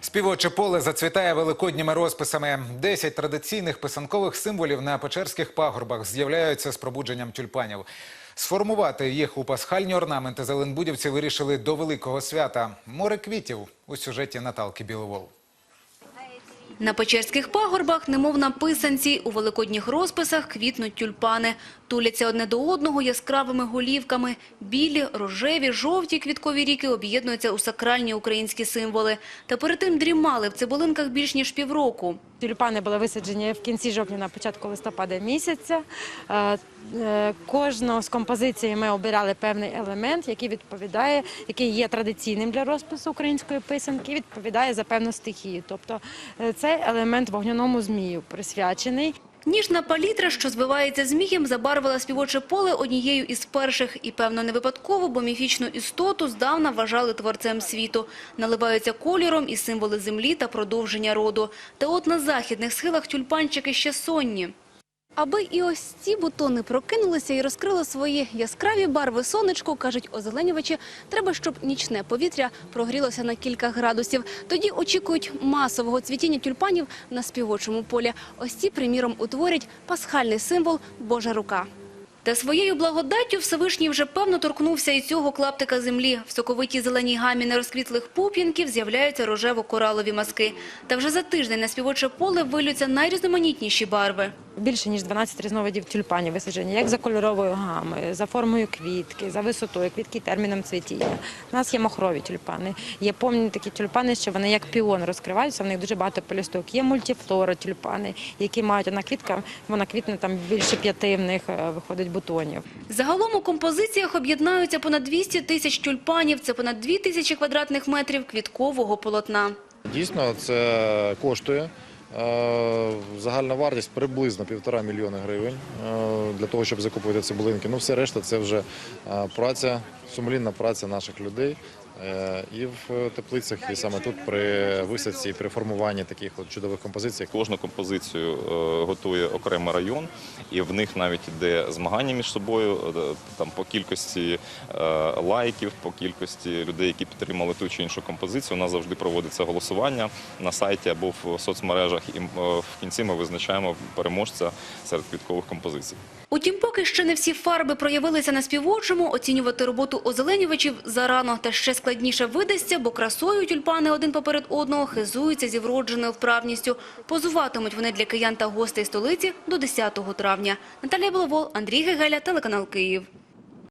Співоче поле зацвітає великодніми розписами. Десять традиційних писанкових символів на печерських пагорбах з'являються з пробудженням тюльпанів. Сформувати їх у пасхальні орнаменти зеленбудівці вирішили до великого свята. Море квітів у сюжеті Наталки Біловол. На Печерських пагорбах, немов на писанці, у великодніх розписах квітнуть тюльпани. Туляться одне до одного яскравими голівками. Білі, рожеві, жовті квіткові ріки об'єднуються у сакральні українські символи. Та перед тим дрімали в цибулинках більш ніж півроку. Тюльпани були висаджені в кінці жовтня, на початку листопада місяця. Е, е, Кожну з композицій ми обирали певний елемент, який відповідає, який є традиційним для розпису української писанки, відповідає за певну стихію. Тобто е, цей елемент вогняному змію присвячений. Ніжна палітра, що звивається змієм, забарвила співоче поле однією із перших. І, певно, не випадково, бо міфічну істоту здавна вважали творцем світу. Наливаються кольором і символи землі та продовження роду. Та от на західних схилах тюльпанчики ще сонні. Аби і ось ці бутони прокинулися і розкрили свої яскраві барви сонечку, кажуть озеленювачі, треба, щоб нічне повітря прогрілося на кілька градусів. Тоді очікують масового цвітіння тюльпанів на співочому полі. Ось ці, приміром, утворять пасхальний символ «Божа рука». Та своєю благодаттю Всевишній вже певно торкнувся і цього клаптика землі. В соковитій зеленій гамі нерозквітлих пуп'янків з'являються рожево-коралові маски. Та вже за тиждень на співоче поле вилються найрізноманітніші барви. Більше ніж 12 різновидів тюльпанів висаджені, як за кольоровою гамою, за формою квітки, за висотою квітки, терміном цвітіння. У нас є мохрові тюльпани. Є повні такі тюльпани, що вони як піон розкриваються. В них дуже багато пелюсток. Є мультифлора тюльпани, які мають одна квітка, вона квітне там більше п'яти в них е, виходить бутонів. Загалом у композиціях об'єднаються понад 200 тисяч тюльпанів. Це понад 2 тисячі квадратних метрів квіткового полотна. Дійсно, це коштує. Е, Загальна вартість приблизно півтора мільйони гривень е, для того, щоб закупити цибулинки. Ну, все решта це вже е, праця, сумлінна праця наших людей. Е, І в теплицях, і саме тут при висадці, при формуванні таких от чудових композицій. Кожну композицію е, готує окремий район, і в них навіть йде змагання між собою е, там по кількості лайків, по кількості людей, які підтримали ту чи іншу композицію. У нас завжди проводиться голосування на сайті або в соцмережах. І в кінці ми визначаємо переможця серед квіткових композицій. Утім, поки ще не всі фарби проявилися на співочому, оцінювати роботу озеленювачів зарано та ще складніше видасться, бо красою тюльпани один поперед одного хизуються зі вродженою вправністю. Позуватимуть вони для киян та гостей столиці до 10 травня. Наталія Бловол, Андрій Гегеля, телеканал Київ.